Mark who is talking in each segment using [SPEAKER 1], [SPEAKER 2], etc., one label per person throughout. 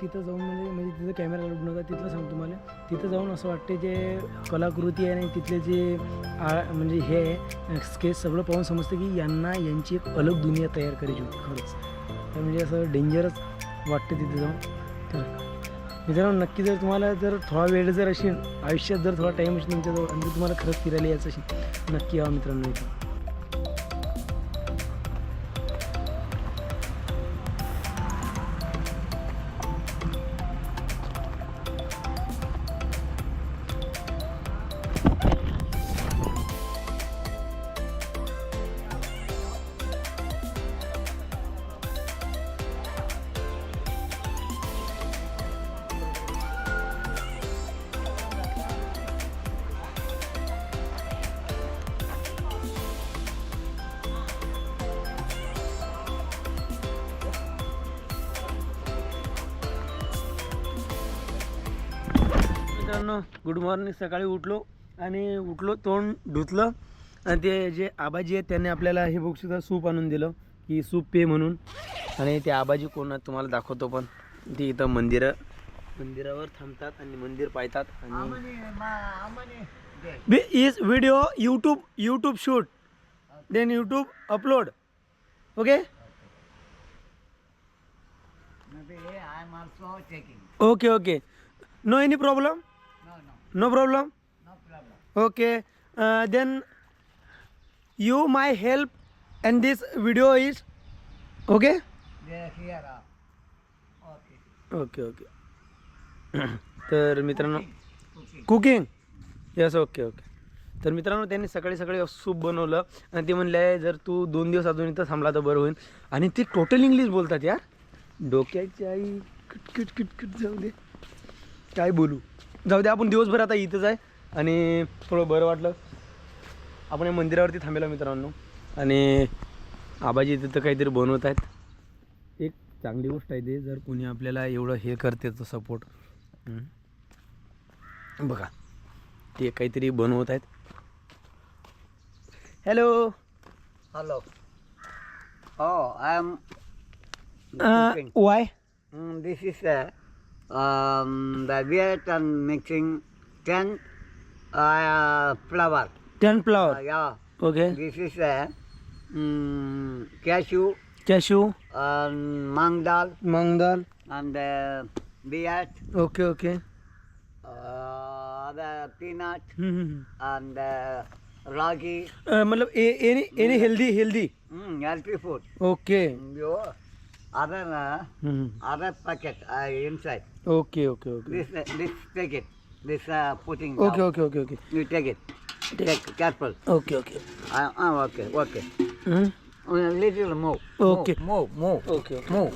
[SPEAKER 1] तिथं जाऊन म्हणजे म्हणजे तिथं कॅमेरा लावू नका तिथलं सांगतो तुम्हाला. तिथं जाऊन असं वाटते जे कलाकृती आहे आणि तिथले जे आ- म्हणजे हे आहे स्केच सगळं पाहून समजतं की यांना यांची एक अलग दुनिया तयार करायची होती खरंच. तर म्हणजे असं डेंजरच वाटतं तिथे जाऊन. तर मित्रांनो नक्की जर तुम्हाला जर थोडा वेळ जर असेल आयुष्यात जर थोडा टाईम असेल तुमच्याजवळ आणि तुम्हाला खरंच फिरायला यायचं असेल नक्की या मित्रांनो इथं. गुड मॉर्निंग सकाळी उठलो आणि उठलो तोंड धुतलं. आणि ते जे आबाजी आहेत त्यांनी आपल्याला हे सुद्धा सूप आणून दिलं की सूप पे म्हणून. आणि ते आबाजी कोण तुम्हाला दाखवतो पण. ते इथं मंदिरं मंदिरावर थांबतात आणि मंदिर पाहतात आणि is video YouTube YouTube shoot then YouTube upload okay. Okay okay no any problem
[SPEAKER 2] No,
[SPEAKER 1] no problem
[SPEAKER 2] no problem.
[SPEAKER 1] okay uh, then you my help and this video is okay
[SPEAKER 2] here. Okay.
[SPEAKER 1] Okay okay तर मित्रांनो cooking yes okay okay तर मित्रांनो त्यांनी सकाळी सकाळी soup बनवलं आणि ते म्हणले जर तू दोन दिवस अजून इथं थांबला तर बरं होईल आणि ते टोटल इंग्लिश बोलतात यार डोक्याची आई किटकिट किटकिट जाऊ दे काय बोलू जाऊ दे आपण दिवसभर आता इथंच आहे. आणि थोडं बरं वाटलं. आपण या मंदिरावरती थांबेलो मित्रांनो. आणि आबाजी तिथं काहीतरी बनवत आहेत. एक चांगली गोष्ट आहे ते जर कोणी आपल्याला एवढं हे करते तर सपोर्ट बघा ते काहीतरी बनवत आहेत. Hello.
[SPEAKER 2] Oh, I am. cooking.
[SPEAKER 1] Why
[SPEAKER 2] is uh, um, the Viet and mixing ten uh, flour.
[SPEAKER 1] Ten
[SPEAKER 2] Uh,
[SPEAKER 1] flour
[SPEAKER 2] yeah.
[SPEAKER 1] Okay
[SPEAKER 2] This is uh, mm, cashew
[SPEAKER 1] cashew
[SPEAKER 2] and mang dal
[SPEAKER 1] moong dal
[SPEAKER 2] and uh,
[SPEAKER 1] okay okay
[SPEAKER 2] uh, the peanut
[SPEAKER 1] hmm,
[SPEAKER 2] and uh, ragi.
[SPEAKER 1] Um, मतलब any any healthy healthy
[SPEAKER 2] Mm, healthy food.
[SPEAKER 1] Okay
[SPEAKER 2] You other uh,
[SPEAKER 1] hmm.
[SPEAKER 2] other packet uh, inside.
[SPEAKER 1] Okay okay okay
[SPEAKER 2] This uh, this take it. This uh, putting.
[SPEAKER 1] Okay
[SPEAKER 2] down.
[SPEAKER 1] Okay okay okay
[SPEAKER 2] You take it. Take careful.
[SPEAKER 1] Okay okay
[SPEAKER 2] Uh, uh, okay, okay.
[SPEAKER 1] हम्म.
[SPEAKER 2] A little move.
[SPEAKER 1] Okay.
[SPEAKER 2] Move, move,
[SPEAKER 1] okay okay
[SPEAKER 2] move.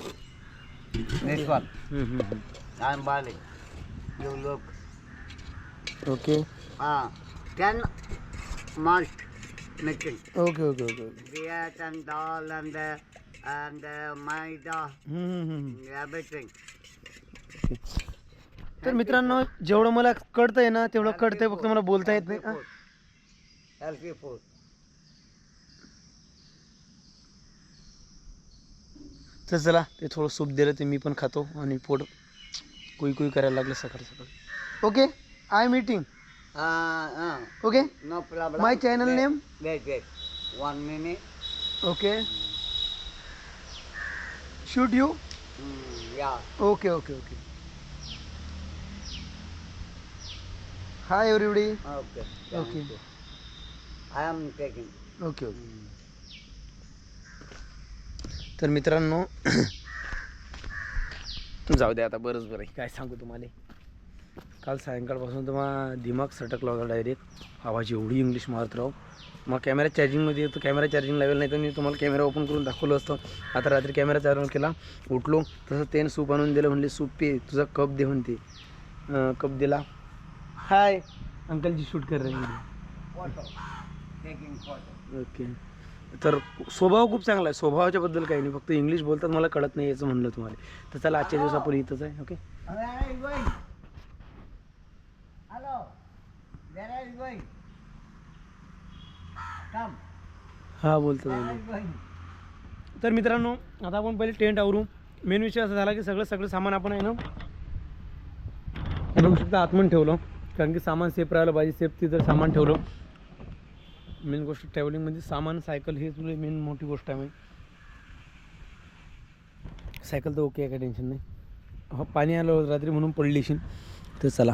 [SPEAKER 2] This one.
[SPEAKER 1] हम्म, हम्म, हम्म.
[SPEAKER 2] I'm boiling. You look.
[SPEAKER 1] Okay
[SPEAKER 2] Uh, ten malt mixing.
[SPEAKER 1] Okay okay okay okay
[SPEAKER 2] Viet and dal and uh, and uh,
[SPEAKER 1] हम्म, हम्म.
[SPEAKER 2] everything.
[SPEAKER 1] तर मित्रांनो जेवढं मला कळतंय ना तेवढं कळतंय फक्त मला बोलता येत नाही
[SPEAKER 2] Healthy food.
[SPEAKER 1] तर चला ते थोडं सूप दिलं ते मी पण खातो आणि पोट कुई कुई करायला लागलं सकाळी सकाळी okay I am eating
[SPEAKER 2] Uh, uh,
[SPEAKER 1] okay
[SPEAKER 2] no problem.
[SPEAKER 1] My channel name
[SPEAKER 2] Wait, wait. One minute.
[SPEAKER 1] Okay shoot you
[SPEAKER 2] Mm, yeah.
[SPEAKER 1] Okay okay okay hi everybody
[SPEAKER 2] Okay.
[SPEAKER 1] Okay.
[SPEAKER 2] thank you. I am taking.
[SPEAKER 1] Okay okay तर मित्रांनो जाऊ दे आता बरंच बरं आहे काय सांगू तुम्हाला काल सायंकाळपासून तर मग दिमाग सटकला होता डायरेक्ट आवाज एवढी इंग्लिश मारत राहू मग कॅमेरा चार्जिंगमध्ये येतो कॅमेरा चार्जिंग लावेल नाही तर मी तुम्हाला कॅमेरा ओपन करून दाखवलं असतं. आता रात्री कॅमेरा चार्जिंग केला उठलो तसं त्याने सूप आणून दिलं म्हणले सूप पे तुझा कप दे म्हणते. कप दिला. हाय अंकलजी शूट कर ओके. तर स्वभाव खूप चांगला आहे. स्वभावाच्या बद्दल काही नाही. फक्त इंग्लिश बोलतात मला कळत नाही याचं म्हणलं तुम्हाला. तर चला आजच्या दिवस आपण इथंच आहे ओके? हा बोलतो? तर मित्रांनो आता आपण पहिले टेंट आवरू. मेन विषय असा झाला की सगळं सगळं सामान आपण आहे ना बघू शकता आतमध्ये ठेवलं. कारण की सामान सेफ राहिलं पाहिजे. सेफ तिथं सामान ठेवलं. मेन गोष्ट ट्रॅव्हलिंगमध्ये सामान सायकल हे तुला मेन मोठी गोष्ट आहे सायकल तर ओके आहे काय टेन्शन नाही. हो पाणी आलं रात्री म्हणून पडलीशी तर चला.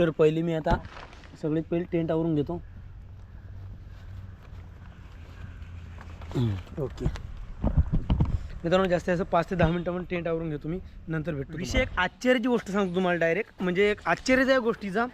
[SPEAKER 1] तर पहिले मी आता सगळ्यात पहिले टेंट आवरून घेतो. ओके. मित्रांनो जास्तीत जास्त पाच ते दहा मिनिटामध्ये टेंट आवरून घेतो मी. नंतर भेटतो विषय एक आश्चर्याची गोष्ट सांगतो तुम्हाला डायरेक्ट म्हणजे एक आश्चर्याच्या गोष्टीचा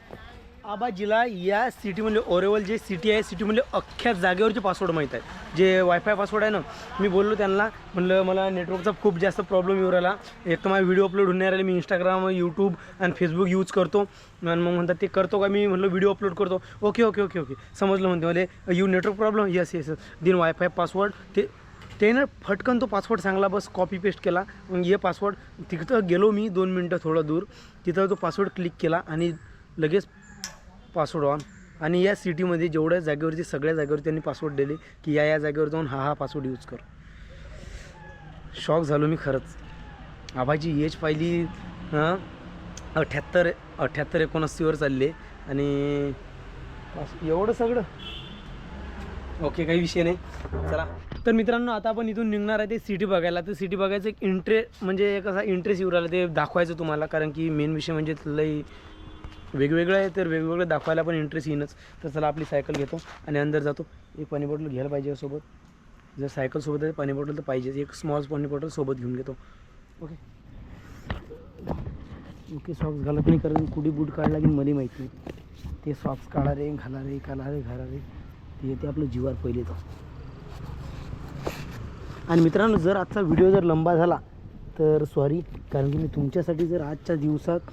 [SPEAKER 1] आबाजीला या सिटीमधले ओरेवल जे सिटी आहे सिटीमधले अख्ख्या जागेवरचे पासवर्ड माहीत आहेत. जे वायफाय पासवर्ड आहे ना मी बोललो त्यांना म्हणलं मला नेटवर्कचा खूप जास्त प्रॉब्लेम येऊ राहिला. एक तर माझा व्हिडिओ अपलोड होणार राहिले मी इंस्टाग्राम यूट्यूब आणि फेसबुक यूज करतो. आणि मग म्हणतात ते करतो का? मी म्हणलं व्हिडिओ अपलोड करतो. ओके ओके ओके ओके समजलं म्हणते मला. You network problem yes yes then wifi password ते ते ना फटकन तो पासवर्ड सांगला बस कॉपी पेस्ट केला. मग हे पासवर्ड तिथं गेलो मी दोन मिनटं थोडं दूर. तिथं तो पासवर्ड क्लिक केला आणि लगेच पासवर्ड ऑन आणि या सिटीमध्ये जेवढ्या जागेवरती सगळ्या जागेवर त्यांनी पासवर्ड दिले की या या जागेवर जाऊन हा हा पासवर्ड यूज कर. शॉक झालो मी खरंच. आबाची एज पाहिली अठ्ठ्याहत्तर अठ्ठ्याहत्तर एकोणऐंशीवर चालले. आणि एवढं सगळं? ओके काही विषय नाही. चला. तर मित्रांनो आता आपण इथून निघणार आहे ते सिटी बघायला. तर सिटी बघायचं एक इंटरे म्हणजे एक असा इंटरेस्ट येऊ राहिला ते दाखवायचं तुम्हाला. कारण की मेन विषय म्हणजे लई वेगवेगळं आहे तर वेगवेगळं दाखवायला पण इंटरेस्ट येईनच. तर चला आपली सायकल घेतो आणि अंदर जातो. एक पाणी बॉटल घ्यायला पाहिजे सोबत जर सायकलसोबत आहे पाणी बॉटल तर पाहिजेच. एक स्मॉल पाणी बॉटल सोबत घेऊन घेतो. ओके ओके सॉक्स घालत नाही कारण कुठे बूट काढला की मला माहिती नाही. ते सॉक्स काढा रे घाला रे काढा रे घाला रे. ते येते आपलं जीवार पहिले तो आणि मित्रांनो जर आजचा व्हिडिओ जर लंबा झाला तर सॉरी कारण की मी तुमच्यासाठी जर आजच्या दिवसात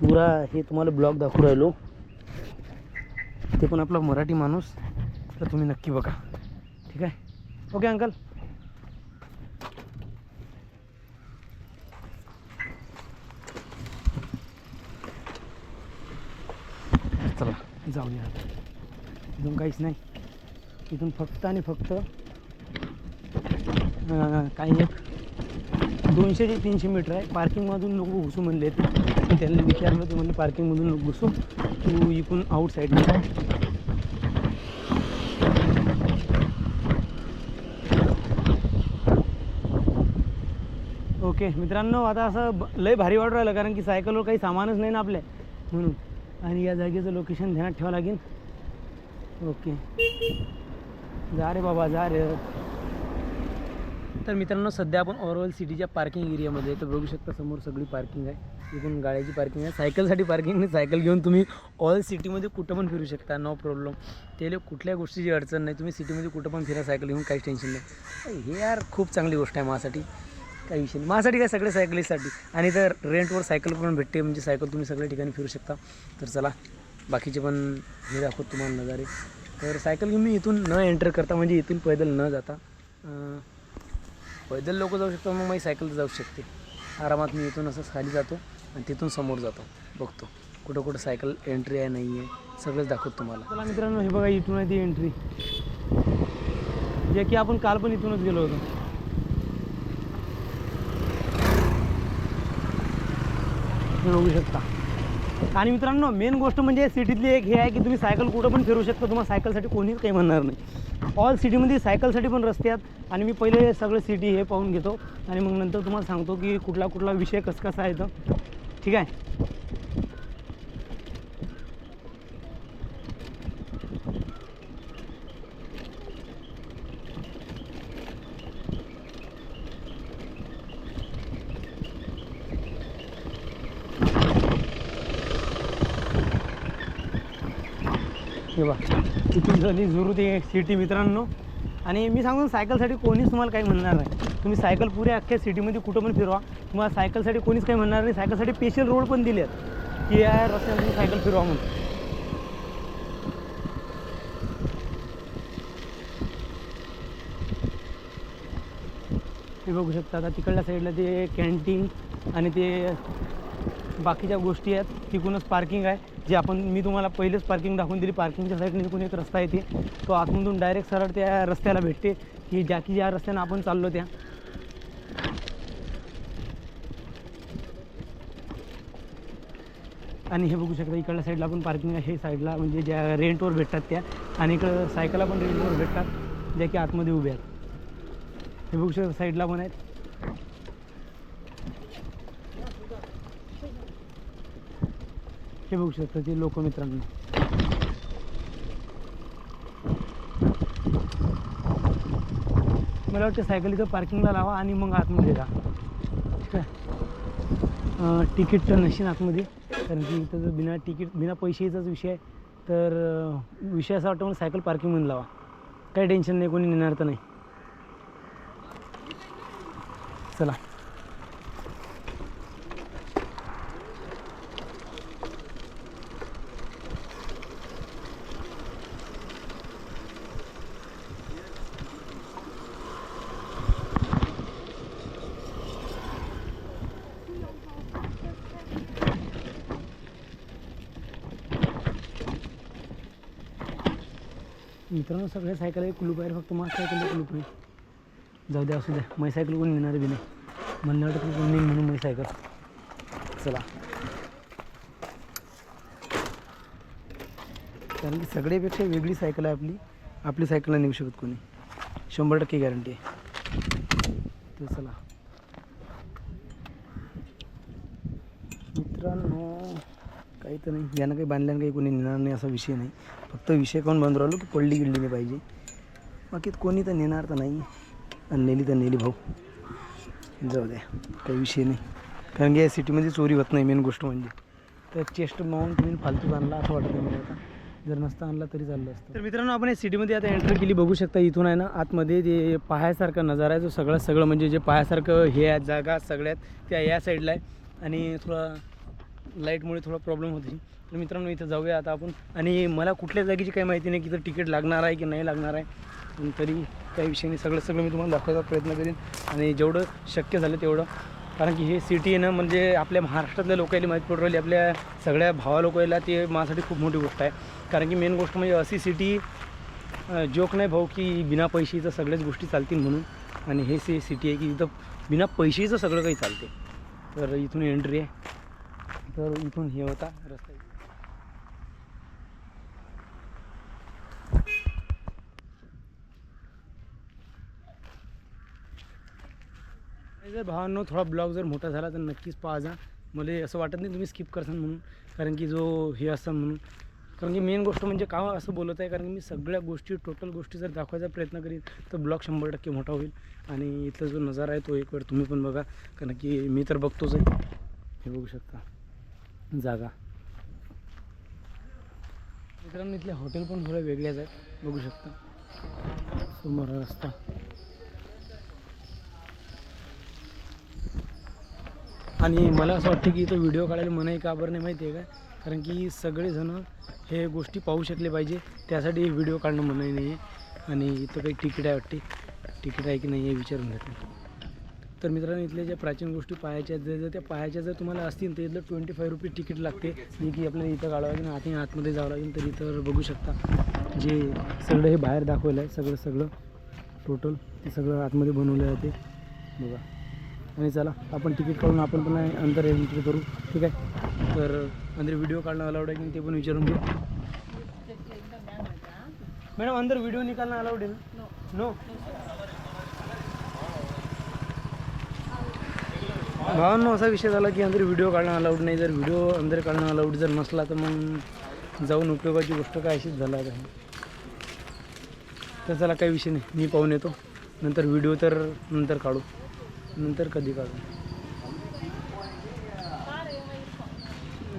[SPEAKER 1] पुरा हे तुम्हाला ब्लॉग दाखवू राहिलो. ते पण आपला मराठी माणूस. तर तुम्ही नक्की बघा. ठीक आहे? Okay uncle. चला जाऊया. इथून काहीच नाही. इथून फक्त आणि फक्त काही एक दोनशे ते तीनशे मीटर आहे. पार्किंगमधून लोक घुसू म्हणले त्यांना विचारलं ते म्हणले पार्किंगमधून लोक घुसू. तू इकडून आउट साईडने ओके मित्रांनो आता असं लय भारी वाटू राहिलं कारण की सायकलवर काही सामानच नाही ना आपल्या. म्हणून. आणि या जागेचं लोकेशन ध्यानात ठेवावं लागेल. ओके जा रे बाबा जा रे. तर मित्रांनो सध्या आपण ओव्हरऑल सिटीच्या पार्किंग एरियामध्ये आहे. तर बघू शकता समोर सगळी पार्किंग आहे. इथून गाड्याची पार्किंग आहे. सायकलसाठी पार्किंग नाही सायकल घेऊन तुम्ही ऑल सिटीमध्ये कुठं पण फिरू शकता. नो प्रॉब्लेम त्याला कुठल्या गोष्टीची अडचण नाही. तुम्ही सिटीमध्ये कुठं पण फिरा सायकल घेऊन काहीच टेन्शन नाही. हे यार खूप चांगली गोष्ट आहे माझ्यासाठी. काही विषय नाही. माझ्यासाठी काय सगळ्या सायकलीसाठी आणि तर रेंटवर सायकल पण भेटते. म्हणजे सायकल तुम्ही सगळ्या ठिकाणी फिरू शकता. तर चला बाकीचे पण हे दाखवत तुम्हाला नजारे. तर सायकल घेऊन मी इथून न एंटर करता म्हणजे इथून पैदल न जाता पैदल लोक जाऊ शकतात मग माझी सायकल जाऊ शकते. आरामात मी इथून असंच खाली जातो आणि तिथून समोर जातो बघतो. कुठं कुठं सायकल एंट्री आहे नाही आहे सगळंच दाखवतो तुम्हाला. मित्रांनो हे बघा इथून आहे ती एंट्री जे की आपण काल पण इथूनच गेलो होतो. बघू शकता. आणि मित्रांनो मेन गोष्ट म्हणजे सिटीतली एक हे आहे की तुम्ही सायकल कुठं पण फिरू शकता. तुम्हाला सायकलसाठी कोणीच काही म्हणणार नाही. ऑल सिटीमध्ये सायकलसाठी पण रस्ते आहेत. आणि मी पहिले सगळं सिटी हे पाहून घेतो. आणि मग नंतर तुम्हाला सांगतो की कुठला कुठला विषय कसं कसा आहे तर ठीक आहे हे बा इथून झाली जुरू ते सिटी मित्रांनो. आणि मी सांगून सायकलसाठी कोणीच तुम्हाला काही म्हणणार नाही. तुम्ही सायकल पुऱ्या अख्ख्या सिटीमध्ये कुठं पण फिरवा. तुम्हाला सायकलसाठी कोणीच काही म्हणणार नाही. सायकलसाठी स्पेशल रोड पण दिले आहेत की या रस्त्यावर तुम्ही सायकल फिरवा म्हणून. हे बघू शकता आता तिकडल्या साईडला ते कॅन्टीन आणि ते बाकीच्या गोष्टी आहेत तिकूनच पार्किंग आहे. जे आपण मी तुम्हाला पहिलेच पार्किंग दाखवून दिली पार्किंगच्या साईडने तिकून एक रस्ता येते. तो आतमधून डायरेक्ट सरळ त्या रस्त्याला भेटते. की ज्या की ज्या रस्त्यानं आपण चाललो त्या. आणि हे बघू शकता इकडल्या साईडला पण पार्किंग आहे. साईडला म्हणजे ज्या रेंटवर भेटतात त्या. आणि इकडं सायकला पण रेंटवर भेटतात ज्या की आतमध्ये उभ्या आहेत. हे बघू शकता साईडला पण आहेत. हे बघू शकता ते लोक मित्रांनो. मला वाटतं सायकल इथं पार्किंगला लावा आणि मग आतमध्ये जा. ठीक आहे? तिकीट तर नसेल आतमध्ये. कारण की इथं जर बिना तिकीट बिना पैशाचाच विषय आहे तर विषय असा वाटतं मला सायकल पार्किंगमध्ये लावा. काही टेन्शन नाही कोणी नेणार तर नाही चला मित्रांनो सगळ्या सायकल आहे कुलूप आहे फक्त माझ्या सायकल कुलूप नाही जाऊ द्या असू द्या मै सायकल कोणी नेणार बी नाही. म्हणलं वाटतं कोण नाही म्हणून मै सायकल. चला. कारण की सगळ्यापेक्षा वेगळी सायकल आहे आपली. आपली सायकलला नेऊ शकत कोणी. शंभर टक्के गॅरंटी आहे. तर चला मित्रांनो काही तर नाही. यानं काही बांधल्यानं काही कोणी नेणार नाही असा विषय नाही. फक्त विषय कोण बांधून राहिलो की पडली गिडली नाही पाहिजे. बाकी कोणी तर नेणार तर नाही. आणि नेली तर नेली भाऊ. जाऊ द्या. काही विषय नाही. कारण की या सिटीमध्ये चोरी होत नाही मेन गोष्ट म्हणजे. तर चेस्ट माउंट तुम्ही फालतू आणला असं वाटतं मला आता. जर नसता आणला तरी चाललं असतं. तर मित्रांनो आपण या सिटीमध्ये आता एंट्री केली. बघू शकता इथून आहे ना आतमध्ये जे पाहायसारखा नजारा आहे जो सगळं सगळं म्हणजे जे पाहायसारखं हे आहे जागा सगळ्यात त्या या साईडला आहे. आणि थोडा लाईटमुळे थोडा प्रॉब्लेम होती. तर मित्रांनो इथं जाऊया आता आपण. आणि मला कुठल्या जागेची काही माहिती नाही की तर तिकीट लागणार आहे की नाही लागणार आहे. पण तरी काही विषय नाही. सगळं सगळं मी तुम्हाला दाखवायचा प्रयत्न करेन. आणि जेवढं शक्य झालं तेवढं. कारण की हे सिटी आहे ना म्हणजे आपल्या महाराष्ट्रातल्या लोकांना माहीत पडू राहिली. आपल्या सगळ्या भावा लोकांना ते माझ्यासाठी खूप मोठी गोष्ट आहे. कारण की मेन गोष्ट म्हणजे अशी सिटी जोक नाही भाऊ की बिना पैशेचं सगळ्याच गोष्टी चालतील म्हणून. आणि हे सी सिटी आहे की इथं बिना पैशेचं सगळं काही चालते तर इथून एंट्री आहे. तर इथून हे होता रस्ता. जर भावांनो थोडा ब्लॉग जर मोठा झाला तर नक्कीच पाहा जा मला असं वाटत नाही तुम्ही स्किप करसान म्हणून कारण की जो हे असं म्हणून. कारण की मेन गोष्ट म्हणजे का असं बोलत आहे? कारण की मी सगळ्या गोष्टी टोटल गोष्टी जर दाखवायचा प्रयत्न करीन तर ब्लॉग शंभर टक्के मोठा होईल. आणि इथला जो नजारा आहे तो एक वेळ तुम्ही पण बघा. कारण की मी तर बघतोच आहे. हे बघू शकता. जागा. मित्रांनो इथले हॉटेल पण थोड्या वेगळ्याच आहेत. बघू शकता. समोर रस्ता. आणि मला असं वाटतं की इथं व्हिडिओ काढायला मनाई का बरं नाही माहिती आहे का? कारण की सगळेजणं हे गोष्टी पाहू शकले पाहिजे. त्यासाठी व्हिडिओ काढणं मनाई नाही आहे आणि इथं काही तिकीट आहे वाटते. तिकीट आहे की नाही हे विचारून घेतो तर मित्रांनो इथल्या ज्या प्राचीन गोष्टी पाहायच्या जर जर त्या पाहायच्या जर तुम्हाला असतील तर इथलं ट्वेंटी फाय रुपये तिकीट लागते. जे की आपल्याला इथं काढावं लागेल आत आतमध्ये जावं लागेल. तर इथं बघू शकता जे सगळं हे बाहेर दाखवलं आहे सगळं सगळं टोटल ते सगळं आतमध्ये बनवलं जाते बघा. आणि चला आपण तिकीट काढून आपण पण अंतर एंट्री करू. ठीक आहे? तर अंदर व्हिडिओ काढणं अलाउड आहे की ते पण विचारून घेऊ मॅडम अंदर व्हिडिओ निकालणं अलाउड आहे ना? नो भावांनो असा विषय झाला की अंदर व्हिडिओ काढणं अलाउड नाही. जर व्हिडिओ अंदर काढणं अलाउड जर नसला तर मग जाऊन उपयोगाची गोष्ट काय अशीच झाला आहे तर चला काही विषय नाही. मी पाहून येतो. नंतर व्हिडिओ तर नंतर काढू. नंतर कधी काढू?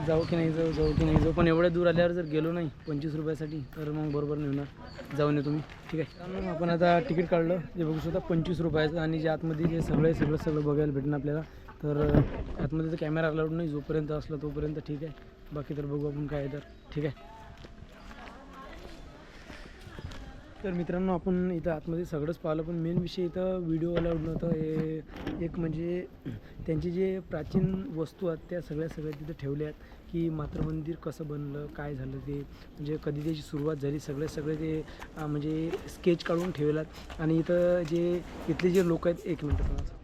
[SPEAKER 1] जाऊ की नाही जाऊ जाऊ की नाही जाऊ. पण एवढ्या दूर आल्यावर जर गेलो नाही पंचवीस रुपयासाठी तर मग बरोबर नाही होणार. जाऊन येतो मी. ठीक आहे? आपण आता तिकीट काढलं. जे बघू शकता पंचवीस रुपयाचं आणि जे आतमध्ये जे सगळं आहे सगळं सगळं बघायला भेटणार आपल्याला. तर आतमध्ये तर कॅमेरा अलाउड नाही जोपर्यंत असला तोपर्यंत ठीक आहे. बाकी तर बघू आपण काय तर. ठीक आहे. तर मित्रांनो आपण इथं आतमध्ये सगळंच पाहिलं पण मेन विषय इथं व्हिडिओ अलाउड नव्हतं. हे एक म्हणजे त्यांची जे प्राचीन वस्तू आहेत त्या सगळ्या सगळ्या तिथं ठेवल्या आहेत की मातृमंदिर कसं बनलं काय झालं ते. म्हणजे कधी त्याची सुरुवात झाली सगळे सगळे ते म्हणजे स्केच काढून ठेवलात. आणि इथं जे इथले जे लोक आहेत एक मिनटं थोडंसं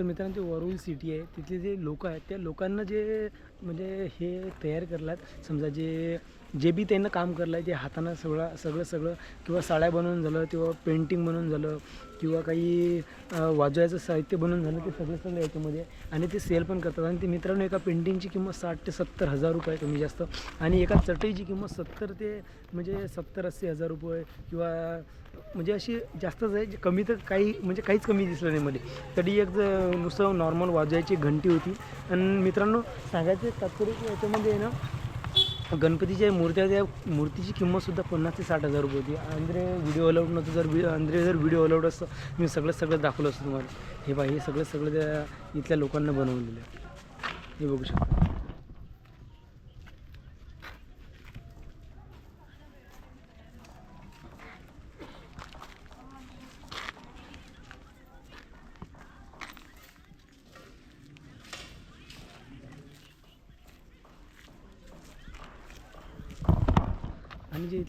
[SPEAKER 1] तर मित्रांनो ते वरुल सिटी आहे. तिथले जे लोक आहेत त्या लोकांना जे म्हणजे हे तयार करलात समजा जे जे बी त्यांना काम करलं आहे ते हातानं सगळं सगळं सगळं किंवा साड्या बनवून झालं किंवा पेंटिंग बनवून झालं किंवा काही वाजवायचं साहित्य बनवून झालं ते सगळं सगळं याच्यामध्ये. आणि ते सेल पण करतात. आणि ते मित्रांनो एका पेंटिंगची किंमत साठ ते सत्तर हजार रुपये कमी जास्त. आणि एका चटईची किंमत सत्तर ते म्हणजे सत्तर अस्सी हजार रुपये किंवा म्हणजे अशी जास्तच आहे जे कमी तर काही म्हणजे काहीच कमी दिसलं नाही मध्ये. तरी एक नुसतं नॉर्मल वाजवायची घंटी होती. आणि मित्रांनो सांगायचं तात्पर्य याच्यामध्ये आहे ना गणपतीच्या मूर्त्या त्या मूर्तीची किंमतसुद्धा पन्नास ते साठ हजार रुपये होती. आंध्रे व्हिडिओ अलाउड नव्हतं जर वि आंद्रे जर व्हिडिओ अलाउड असतं मी सगळं सगळं दाखवलं असतं तुम्हाला. हे बा हे सगळं सगळं त्या इथल्या लोकांना बनवलेलं आहे. हे बघू शकता.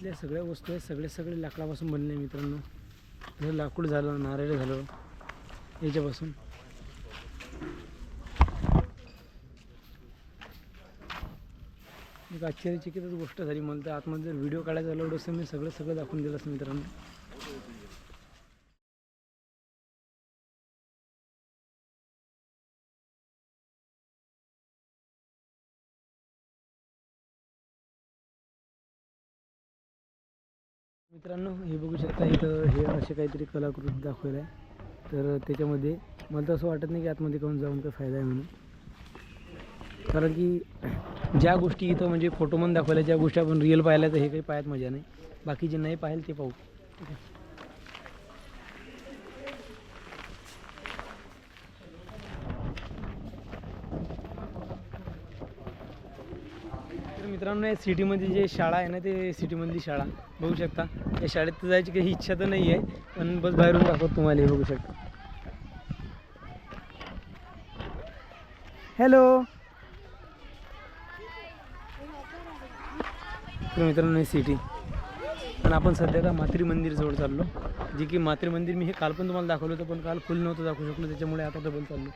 [SPEAKER 1] इथल्या सगळ्या वस्तू आहेत सगळे सगळे लाकडापासून बनले मित्रांनो. जसं लाकूड झालं नारळ झालं याच्यापासून. एक आश्चर्यचकितच गोष्ट झाली मला तर. आतमध्ये जर व्हिडिओ काढायचा अलाउड असतं मी सगळं सगळं दाखवून दिलं असं मित्रांनो. मित्रांनो हे बघू शकता इथं हे असे काहीतरी कलाकृती दाखवलं आहे. तर त्याच्यामध्ये मला तर असं वाटत नाही की आतमध्ये कोण जाऊन काही फायदा आहे म्हणून. कारण की ज्या गोष्टी इथं म्हणजे फोटोमध्ये दाखवल्या ज्या गोष्टी आपण रिअल पाहिल्या तर हे काही पाहत मजा नाही. बाकी जे नाही पाहिलं ते पाहू. मित्रांनो या सिटीमध्ये जे शाळा आहे ना ते सिटीमधली शाळा. बघू शकता. या शाळेत जायची काही इच्छा तर नाही आहे पण बस बाहेरून दाखवत तुम्हाला हे बघू शकता. हॅलो तर मित्रांनो हे सिटी. आणि आपण सध्या का मातृ मंदिर जवळ चाललो. जे की मातृ मंदिर मी हे काल पण तुम्हाला दाखवलं होतं पण काल फुल नव्हतं दाखवू शकलो त्याच्यामुळे आता डबल चाललो.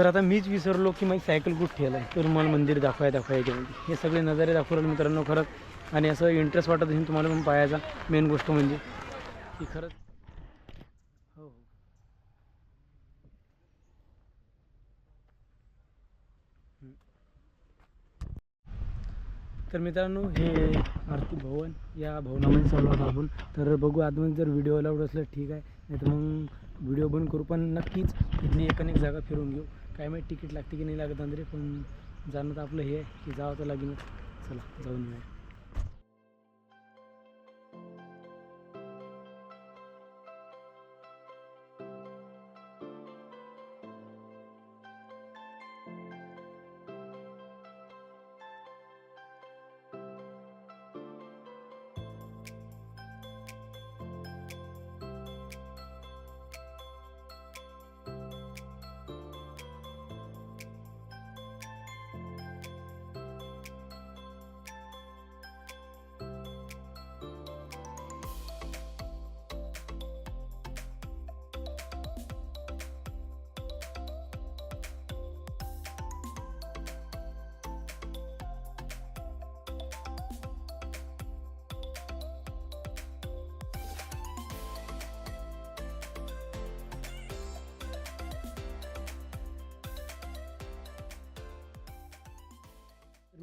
[SPEAKER 1] तर आता मीच विसरलो की माझी सायकल कुठं ठेवलं आहे तर मला मंदिर दाखवाय दाखवाय याच्यामध्ये हे सगळे नजारे दाखवले मित्रांनो खरंच. आणि असं इंटरेस्ट वाटत असेल तुम्हाला पण पाहायचा. मेन गोष्ट म्हणजे की खरंच हो हो. तर मित्रांनो हे आरती भवन या भवनामध्ये चालू आहोत आपण. तर बघू आतमध्ये जर व्हिडिओ अलाउड असलं ठीक आहे. नाही तर मग व्हिडिओ बंद करू पण नक्कीच इथली एक अनेक जागा फिरून घेऊ. काय माहीत तिकीट लागते की नाही लागत अंदरे पण जाणं तर आपलं हे आहे की जावं तर लागेल चला जाऊन येऊया.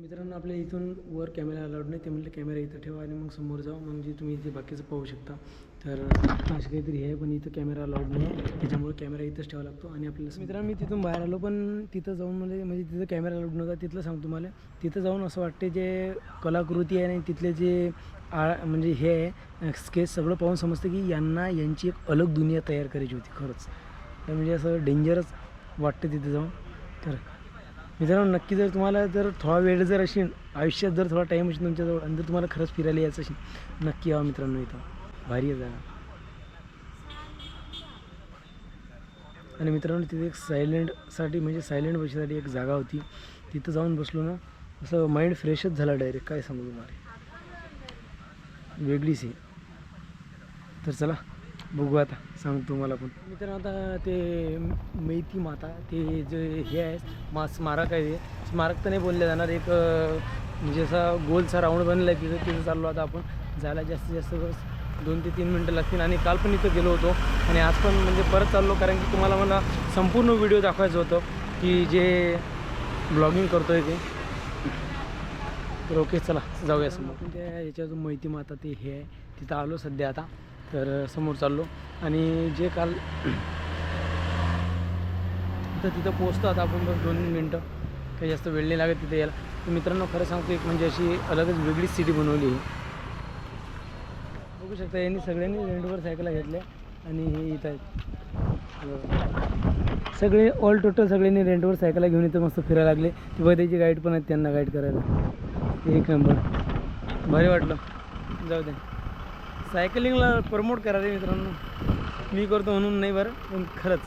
[SPEAKER 1] मित्रांनो आपल्या इथून वर कॅमेरा अलाउड नाही ते म्हटलं कॅमेरा इथं ठेवा आणि मग समोर जाऊ. म्हणजे तुम्ही इथे बाकीचं पाहू शकता. तर असे काहीतरी आहे पण इथं कॅमेरा अलाउड नाही त्याच्यामुळे कॅमेरा इथंच ठेवा लागतो आणि आपल्याला मित्रांनो मी तिथून बाहेर आलो पण तिथं जाऊन म्हणजे म्हणजे तिथं कॅमेरा अलाउड नव्हता तिथलं सांगतो तुम्हाला. तिथं जाऊन असं वाटते जे कलाकृती आहे आणि तिथले जे आ म्हणजे हे आहे स्केच सगळं पाहून समजतं की यांना यांची एक अलग दुनिया तयार करायची होती खरंच. तर म्हणजे असं डेंजरच वाटतं तिथे जाऊन. तर मित्रांनो नक्की जर तुम्हाला जर थोडा वेळ जर असेल आयुष्यात जर थोडा टाईम असेल तुमच्याजवळ आणि जर तुम्हाला खरंच फिरायला यायचं असेल नक्की यावं मित्रांनो इथं. भारी आहे जागा आणि मित्रांनो तिथे एक सायलेंटसाठी म्हणजे सायलेंट बसायसाठी एक जागा होती. तिथं जाऊन बसलो ना असं माइंड फ्रेशच झाला डायरेक्ट काय सांगू तुम्हाला? वेगळीच आहे. तर चला बघू आता सांगतो तुम्हाला पण. मित्रांनो आता ते मैती माता ते जे हे आहे मा स्मारक आहे स्मारक तर नाही बोलले जाणार एक म्हणजे असा गोलचा राऊंड बनला आहे तिथं तिथं चाललो आता आपण. जायला जास्तीत जास्त बस दोन ते तीन मिनटं लागतील. आणि काल पण इथं गेलो होतो. आणि आज पण म्हणजे परत चाललो कारण की तुम्हाला मला संपूर्ण व्हिडिओ दाखवायचं होतं की जे ब्लॉगिंग करतो आहे ते. तर ओके चला जाऊया समोर. त्या त्या जो माहिती माता ते हे आहे तिथं आलो सध्या आता. तर समोर चाललो आणि जे काल तर तिथं पोचतो आता आपण बस दोन मिनटं. काही जास्त वेळ नाही लागत तिथे यायला. तर मित्रांनो खरं सांगतो एक म्हणजे अशी अलगच वेगळीच सिटी बनवली आहे बघू शकता यांनी सगळ्यांनी रेंटवर सायकला घेतल्या आणि हे इथं आहेत. सगळे ऑल टोटल सगळ्यांनी रेंटवर सायकला घेऊन इथं मस्त फिरायला लागले. ते त्याची गाईड पण आहेत त्यांना गाईड करायला. एक नंबर. भारी वाटलं. जाऊ दे. सायकलिंगला प्रमोट करा रे मित्रांनो. मी करतो म्हणून नाही बरं पण खरंच.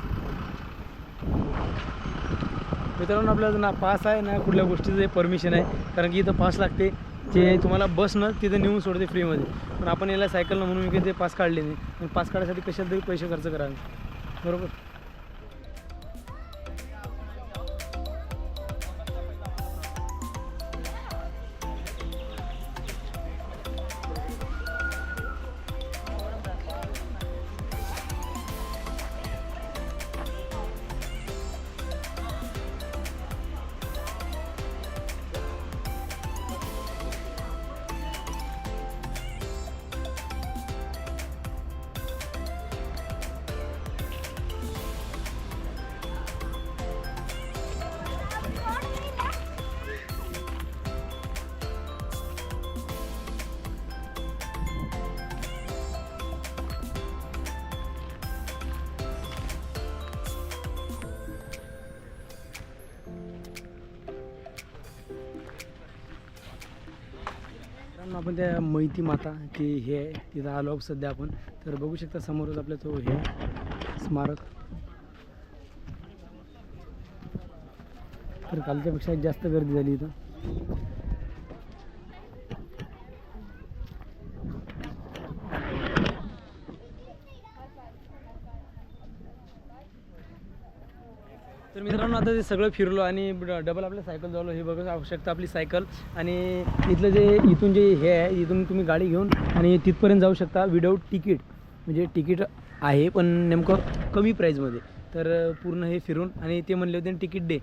[SPEAKER 1] मित्रांनो आपल्याला ना पास आहे ना कुठल्या गोष्टीचं परमिशन आहे. कारण की इथं पास लागते. जे तुम्हाला बसनं तिथं नेऊन सोडते फ्रीमध्ये पण आपण याला सायकलनं म्हणून मी ते पास काढले नाही. पास काढायसाठी कशाला तरी पैसे खर्च करावे. बरोबर? आपण त्या मैती माता की हे आहे तिथं आलो सध्या आपण. तर बघू शकता समोरच आपल्या तो हे आहे, स्मारक. तर कालच्यापेक्षा जास्त गर्दी झाली इथं तर मित्रांनो आता ते सगळं फिरलो आणि डबल आपल्या सायकल जावलो हे बघू आवश्यकता आपली सायकल आणि इथलं जे इथून जे हे आहे इथून तुम्ही गाडी घेऊन आणि तिथपर्यंत जाऊ शकता विदाऊट तिकीट म्हणजे तिकीट आहे पण नेमकं कमी प्राईजमध्ये तर पूर्ण हे फिरून आणि ते म्हणले होते तिकीट दे.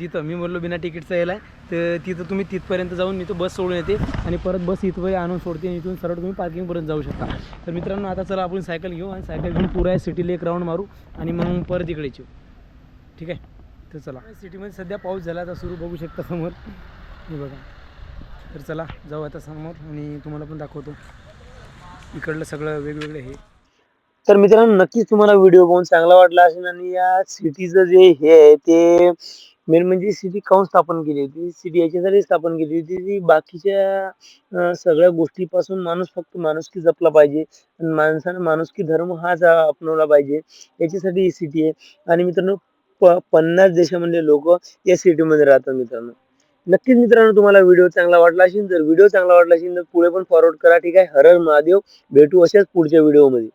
[SPEAKER 1] तिथं मी बोललो बिना तिकीटचं यायला आहे तर तिथं तुम्ही तिथपर्यंत जाऊन मी तो बस सोडून येते आणि परत बस इथं आणून सोडते आणि इथून सरळ तुम्ही पार्किंगपर्यंत जाऊ शकता. तर मित्रांनो आता चला आपण सायकल घेऊ आणि सायकल घेऊन पुरा सिटीला एक राऊंड मारू आणि मग परत इकडेच येऊ. तर चला. सिटीमध्ये सध्या पाऊस झाला आता सुरू बघू शकता समोर. हे बघा. तर चला जाऊ आता समोर आणि तुम्हाला पण दाखवतो. इकडलं सगळं वेगवेगळं हे. तर मित्रांनो नक्कीच तुम्हाला व्हिडिओ पाहून चांगला वाटला असेल आणि या सिटीचं जे हे आहे ते मेन म्हणजे सिटी काऊन स्थापन केली होती. सिटी याच्यासाठी स्थापन केली होती. ती बाकीच्या सगळ्या गोष्टीपासून माणूस फक्त माणुसकी जपला पाहिजे. माणसानं माणुसकी धर्म हाच अपनवला पाहिजे. याच्यासाठी ही सिटी आहे. आणि मित्रांनो प पन्नास देशामधले लोक या सिटीमध्ये राहतात मित्रांनो. नक्कीच मित्रांनो तुम्हाला व्हिडिओ चांगला वाटला असेल जर व्हिडिओ चांगला वाटला असेल तर पुढे पण फॉरवर्ड करा. ठीक आहे? हरर महादेव भेटू अशाच पुढच्या व्हिडिओमध्ये